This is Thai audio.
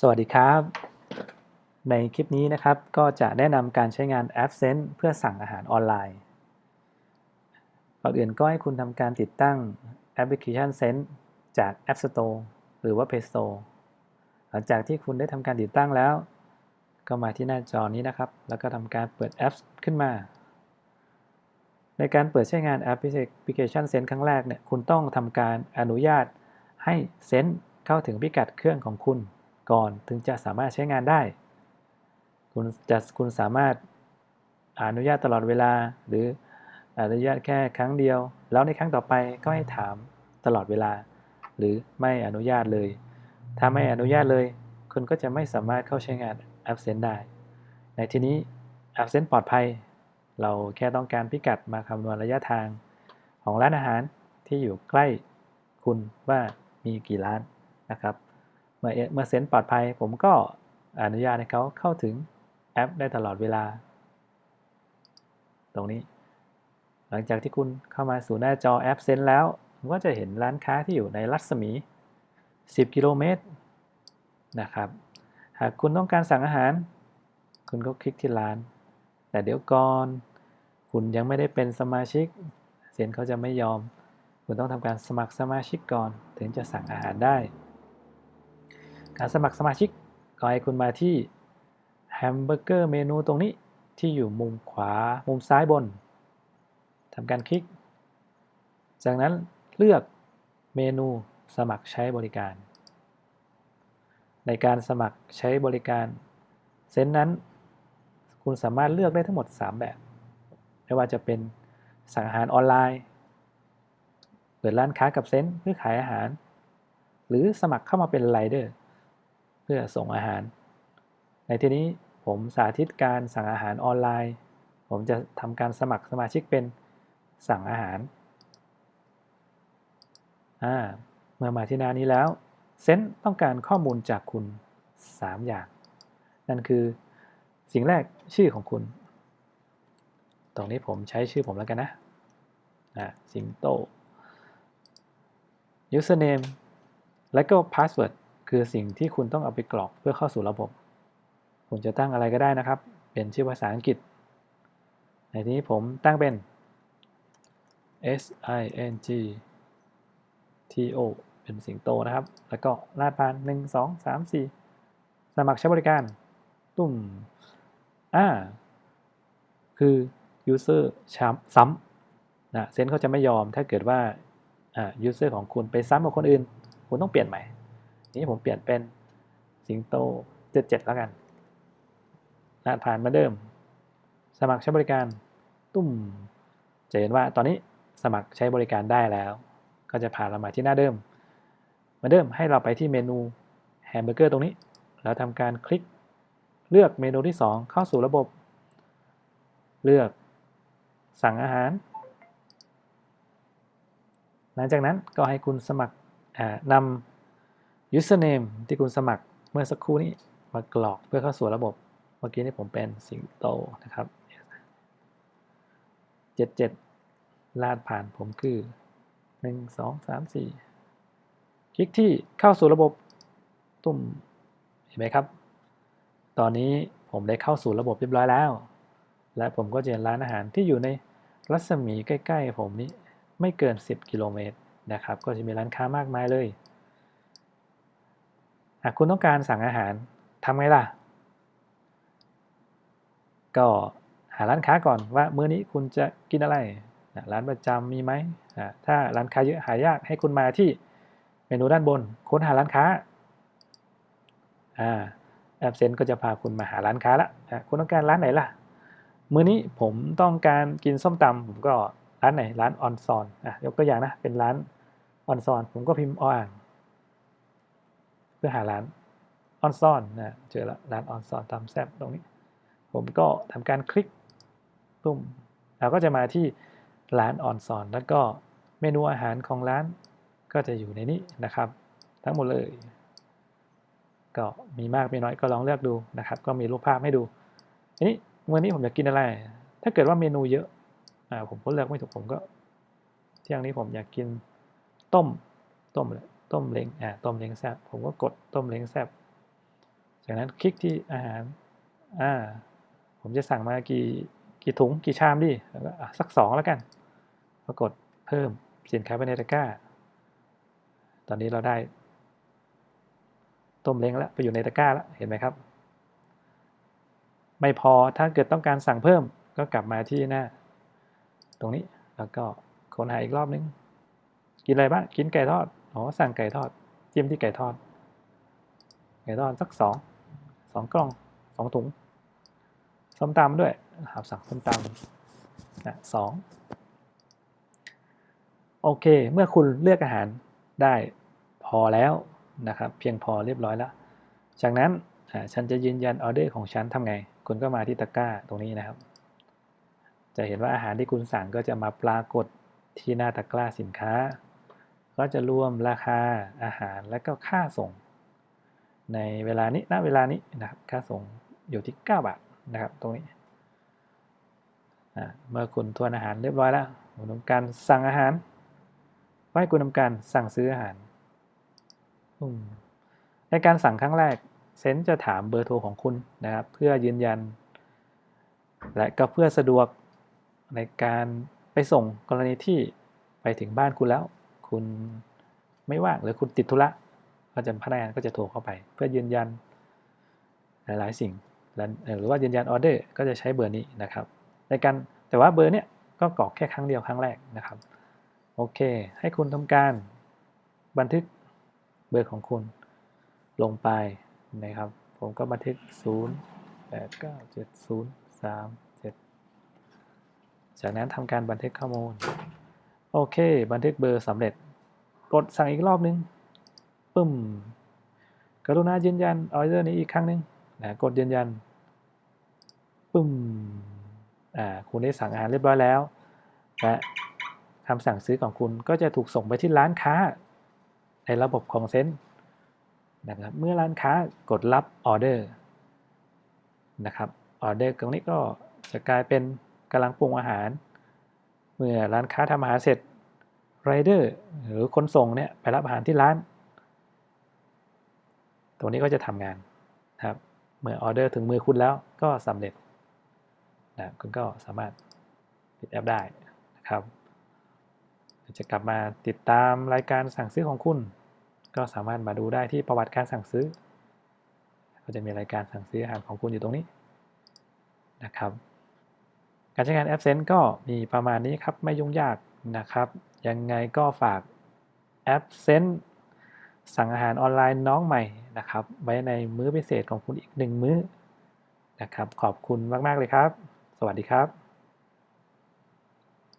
สวัสดีครับ ในคลิปนี้นะครับก็จะแนะนำการใช้งานแอป Sense เพื่อสั่งอาหารออนไลน์ก่อนอื่นก็ให้คุณทำการติดตั้งแอปพลิเคชัน Sense จาก App Store หรือว่า Play Store หลังจากที่คุณได้ทำการติดตั้งแล้ว ก็มาที่หน้าจอนี้นะครับ แล้วก็ทำการเปิดแอปขึ้นมา ในการเปิดใช้งานแอปพลิเคชัน Sense ครั้งแรกเนี่ยคุณต้องทำการอนุญาตให้ Sense เข้าถึงพิกัดเครื่องของคุณ ก่อนถึงจะสามารถใช้งานได้ คุณจะคุณสามารถอนุญาตตลอดเวลา หรืออนุญาตแค่ครั้งเดียว แล้วในครั้งต่อไปก็ให้ถามตลอดเวลา หรือไม่อนุญาตเลย ถ้าไม่อนุญาตเลย คุณก็จะไม่สามารถเข้าใช้งาน Absent ได้ ในที่นี้ Absent ปลอดภัย เราแค่ต้องการพิกัดมาคำนวณระยะทางของร้านอาหารที่อยู่ใกล้คุณว่ามีกี่ร้านนะครับ มื่อเมื่อเซนปลอดภัย ผมก็อนุญาตให้เขาเข้าถึงแอปได้ตลอดเวลา ตรงนี้ หลังจากที่คุณเข้ามาสู่หน้าจอแอปเซนแล้วคุณก็จะเห็นร้านค้าที่อยู่ในรัศมี 10 กิโลเมตรนะครับ หากคุณต้องการสั่งอาหาร คุณก็คลิกที่ร้าน แต่เดี๋ยวก่อน คุณยังไม่ได้เป็นสมาชิก เซนเขาจะไม่ยอม คุณต้องทำการสมัครสมาชิกก่อน ถึงจะสั่งอาหารได้ การสมัครสมาชิกก็ให้คุณมาที่แฮมเบอร์เกอร์เมนูตรงนี้ที่อยู่มุมขวามุมซ้ายบนทำการคลิก จากนั้นเลือกเมนูสมัครใช้บริการ ในการสมัครใช้บริการเซนนั้น คุณสามารถเลือกได้ทั้งหมด 3 แบบ ไม่ว่าจะเป็นสั่งอาหารออนไลน์ เปิดร้านค้ากับเซนเพื่อขายอาหาร หรือสมัครเข้ามาเป็นไรเดอร์ เพื่อส่งอาหาร ในที่นี้ผมสาธิตการสั่งอาหารออนไลน์ ผมจะทำการสมัครสมาชิกเป็นสั่งอาหารเมื่อมาที่หน้านี้แล้วเซนต้องการข้อมูลจากคุณ 3 อย่าง นั่นคือสิ่งแรกชื่อของคุณ ตรงนี้ผมใช้ชื่อผมแล้วกันนะนะสิงโต username และก็ password คือสิ่งที่คุณต้องเอาไปกรอกเพื่อเข้าสู่ระบบคุณจะตั้งอะไรก็ได้นะครับ เป็นชื่อภาษาอังกฤษ ในที่นี้ผมตั้งเป็น S I N G T O เป็นสิงโตนะครับ แล้วก็รหัสผ่าน1 2 3 4 สมัครใช้บริการ ตุ่ม อ่า คือ user ซ้ำนะเซนเขาจะไม่ยอมถ้าเกิดว่า อ่า user ของคุณไปซ้ำกับคนอื่น คุณต้องเปลี่ยนใหม่ นี้ผมเปลี่ยนเป็นสิงโต77แล้วกันรหัสผ่านมาเดิม สมัครใช้บริการตุ้มจะเห็นว่าตอนนี้สมัครใช้บริการได้แล้ว ก็จะพาเรามาที่หน้าเดิมมาเดิมให้เราไปที่เมนูแฮมเบอร์เกอร์ตรงนี้ แล้วทำการคลิกเลือกเมนูที่ 2 เข้าสู่ระบบ เลือกสั่งอาหาร หลังจากนั้นก็ให้คุณสมัครนำ username ที่คุณสมัครเมื่อสักครู่นี้มากรอกเพื่อเข้าสู่ระบบ เมื่อกี้นี้ผมเป็นสิงโตนะครับ77ลาดผ่านผมคือ1 2 3 4คลิกที่เข้าสู่ระบบตุ่มเห็นไหมครับ ตอนนี้ผมได้เข้าสู่ระบบเรียบร้อยแล้ว และผมก็จะเห็นร้านอาหารที่อยู่ในรัศมีใกล้ ๆ ผมนี้ไม่เกิน 10 กิโลเมตรนะครับ ก็จะมีร้านค้ามากมายเลยากคุณต้องการสั่งอาหารทำไงล่ะ ก็หาร้านค้าก่อนว่ามื้อนี้คุณจะกินอะไร ร้านประจำมีไหม ถ้าร้านค้าเยอะหายากให้คุณมาที่เมนูด้านบน ค้นหาร้านค้าแอปเซนก็จะพาคุณมาหาร้านค้าละคุณต้องการร้านไหนล่ะ มื้อนี้ผมต้องการกินส้มตำผมก็ร้านไหนร้านออนซอนยกตัวอย่างนะเป็นร้านออนซอนผมก็พิมพ์อ่าง พื่อหาร้านออนซอนนะเจอละร้านออนซอนตามแซบตรงนี้ ผมก็ทำการคลิกปุ่มเราก็จะมาที่ร้านออนซอน แล้วก็เมนูอาหารของร้านก็จะอยู่ในนี้นะครับ ทั้งหมดเลย ก็มีมากมีน้อยก็ลองเลือกดูนะครับ ก็มีรูปภาพให้ดูทีนี้วันนี้ผมอยากกินอะไร ถ้าเกิดว่าเมนูเยอะอ่าผมก็เลือกไม่ถูกผมก็เที่ยงนี้ผมอยากกินต้มต้มเลย ต้มเล้งอ่าต้มเล้งแซบผมก็กดต้มเล้งแซบจากนั้นคลิกที่อาหารอ่าผมจะสั่งมากี่กี่ถุงกี่ชามดีแล้วก็สักสองแล้วกันปรากฏเพิ่มสินค้าไปในตะกร้า ตอนนี้เราได้ต้มเล้งแล้วไปอยู่ในตะกร้าแล้วเห็นไหมครับ ไม่พอถ้าเกิดต้องการสั่งเพิ่มก็กลับมาที่หน้า ตรงนี้แล้วก็ค้นหาอีกรอบนึง กินอะไรบ้างกินไก่ทอด อ๋อสั่งไก่ทอดจิ้มที่ไก่ทอด ไก่ทอดสักสองสองกล่องสองถุงส้มตำด้วยครับสั่งส้มตำนะสองโอเค เมื่อคุณเลือกอาหารได้พอแล้วนะครับ เพียงพอเรียบร้อยแล้ว จากนั้นฉันจะยืนยันออเดอร์ของฉันทำไง คุณก็มาที่ตะกร้าตรงนี้นะครับ จะเห็นว่าอาหารที่คุณสั่งก็จะมาปรากฏที่หน้าตะกร้าสินค้า ก็จะรวมราคาอาหารและก็ค่าส่ง ในเวลานี้ณเวลานี้นะครับค่าส่งอยู่ที่ 9 บาทนะครับตรงนี้เมื่อคุณทวนอาหารเรียบร้อยแล้วคุณทำการสั่งอาหารก็ให้คุณทำการสั่งซื้ออาหาร ในการสั่งครั้งแรก เซนจะถามเบอร์โทรของคุณนะครับ เพื่อยืนยัน และก็เพื่อสะดวกในการไปส่งกรณีที่ไปถึงบ้านคุณแล้ว คุณไม่ว่างหรือคุณติดธุระก็จะพนักงานก็จะโทรเข้าไป เพื่อยืนยันหลาย ๆ สิ่ง หรือว่ายืนยันออเดอร์ก็จะใช้เบอร์นี้นะครับ ในการแต่ว่าเบอร์เนี้ยก็กรอกแค่ครั้งเดียวครั้งแรกนะครับโอเค ให้คุณทำการบันทึกเบอร์ของคุณลงไปนะครับ ผมก็บันทึก 0 8 9 7 0 3 7 จากนั้นทำการบันทึกข้อมูล โอเค บันทึกเบอร์สำเร็จ กดสั่งอีกรอบนึงปึ้มกรุณายืนยันออเดอร์นี้อีกครั้งหนึงนะกดยืนยันปึ้มอ่าคุณได้สั่งอาหารเรียบร้อยแล้วและคำสั่งซื้อของคุณก็จะถูกส่งไปที่ร้านค้า ในระบบของเซนนะครับเมื่อร้านค้ากดรับออเดอร์นะครับออเดอร์ตรงนี้ก็จะกลายเป็นกำลังปรุงอาหาร เมื่อร้านค้าทำอาหารเสร็จ ไรเดอร์หรือคนส่งเนี่ยไปรับอาหารที่ร้านตรงนี้ก็จะทำงานนะครับเมื่อออเดอร์ถึงมือคุณแล้วก็สำเร็จนะคุณก็สามารถปิดแอปได้นะครับจะกลับมาติดตามรายการสั่งซื้อของคุณ ก็สามารถมาดูได้ที่ประวัติการสั่งซื้อ ก็จะมีรายการสั่งซื้ออาหารของคุณอยู่ตรงนี้นะครับ การใช้งานแอปเซนก็มีประมาณนี้ครับ ไม่ยุ่งยาก นะครับ ยังไงก็ฝากแอปเซนสั่งอาหารออนไลน์น้องใหม่นะครับ ไว้ในมื้อพิเศษของคุณอีกหนึ่งมื้อนะครับ ขอบคุณมาก ๆ เลยครับ สวัสดีครับ